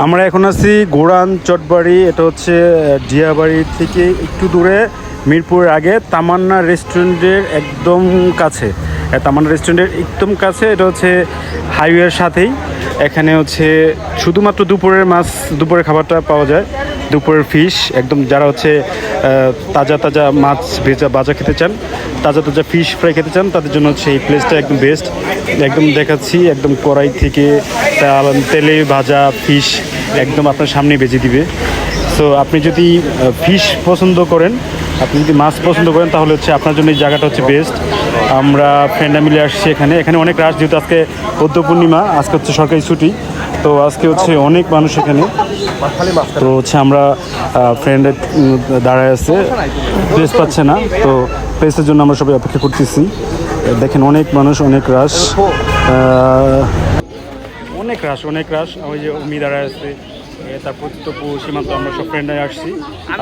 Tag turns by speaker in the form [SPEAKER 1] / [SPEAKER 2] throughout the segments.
[SPEAKER 1] আমরা এখন আছি গোড়ান, চটবাড়ি, এটা হচ্ছে ডিয়াবাড়ি থেকে একটু দূরে, মিরপুরের আগে, তামান্না রেস্টুরেন্টের একদম কাছে। তামান্না রেস্টুরেন্টের একদম কাছে, এটা হচ্ছে হাইওয়ের সাথেই। এখানে হচ্ছে শুধুমাত্র দুপুরের মাছ, দুপুরের খাবারটা পাওয়া যায়। দুপুরের ফিশ একদম যারা হচ্ছে তাজা তাজা মাছ ভেজা ভাজা খেতে চান, তাজা তাজা ফিশ ফ্রাই খেতে চান, তাদের জন্য হচ্ছে এই প্লেসটা একদম বেস্ট একদম দেখাচ্ছি, একদম কড়াই থেকে তেলে ভাজা ফিশ একদম আপনার সামনে বেজে দিবে। সো আপনি যদি ফিশ পছন্দ করেন, আপনি যদি মাছ পছন্দ করেন, তাহলে হচ্ছে আপনার জন্য এই জায়গাটা হচ্ছে বেস্ট আমরা ফ্রেন্ডরা মিলে আসছি এখানে। এখানে অনেক রাশ যেহেতু আজকে বৌদ্ধ পূর্ণিমা, আজকে হচ্ছে সরকারি ছুটি। তো আজকে হচ্ছে অনেক মানুষ এখানে। তো হচ্ছে আমরা ফ্রেন্ড দাঁড়ায় আছে। প্লেস পাচ্ছে না। তো প্লেসের জন্য আমরা সবাই অপেক্ষা করতেছি। দেখেন অনেক মানুষ, অনেক রাশ অনেক রাশ অনেক রাশ ওই যে উমি দাঁড়ায় আছে তারপর তপু সীমান্ত আমরা সব ফ্রেন্ডরাই আসছি।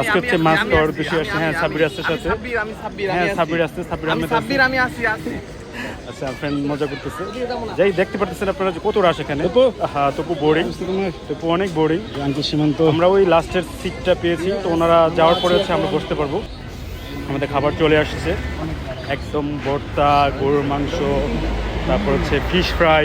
[SPEAKER 1] আজকে হচ্ছে মাছ খাওয়ার উদ্দেশ্যে আসছি হ্যাঁ সাব্বির আসছে সাথে।
[SPEAKER 2] সাব্বির আমি সাব্বির আমি
[SPEAKER 1] হ্যাঁ
[SPEAKER 2] আছি।
[SPEAKER 1] সাব্বির আসছে সাব্বির
[SPEAKER 2] আমি সাব্বির আমি আসি আসি।
[SPEAKER 1] আচ্ছা ফ্রেন্ড মজা করতেছে। যাই দেখতে পারতেছেন আপনারা কত রাশ এখানে। হ্যাঁ তপু বোরিং তপু অনেক বোরিং সীমান্ত। আমরা ওই লাস্টের সিটটা পেয়েছি তো ওনারা যাওয়ার পরে হচ্ছে আমরা বসতে পারব। আমাদের খাবার চলে আসছে। একদম ভর্তা গরুর মাংস তারপর হচ্ছে ফিশ ফ্রাই